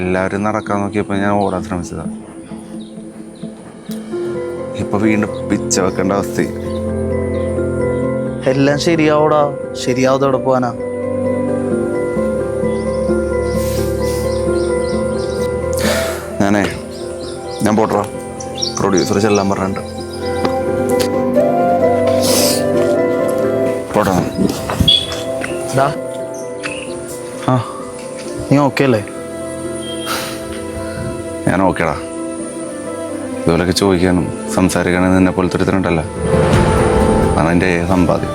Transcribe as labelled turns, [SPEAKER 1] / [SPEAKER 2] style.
[SPEAKER 1] എല്ലാവരും നടക്കാൻ നോക്കിയപ്പോൾ ഞാൻ ഓടാൻ ശ്രമിച്ചതാ. ഇപ്പൊ വീണ്ടും പിച്ച വെക്കേണ്ട അവസ്ഥ.
[SPEAKER 2] എല്ലാം ശരിയാവൂടാ. ശരിയാവാതെ എവിടെ പോവാനാ?
[SPEAKER 1] ഞാനേ ഞാൻ പോട്ടോ പ്രൊഡ്യൂസർ ചെല്ലാൻ പറഞ്ഞിട്ടുണ്ട്. പോട്ടാ ആ
[SPEAKER 2] നീ ഓക്കെ അല്ലേ?
[SPEAKER 1] ഞാൻ ഓക്കേടാ ഇതുപോലൊക്കെ ചോദിക്കാനും സംസാരിക്കാനും എന്നെ പോലത്തെ ഒരുത്തരുണ്ടല്ലോ അതാണ് എന്റെ സമ്പാദ്യം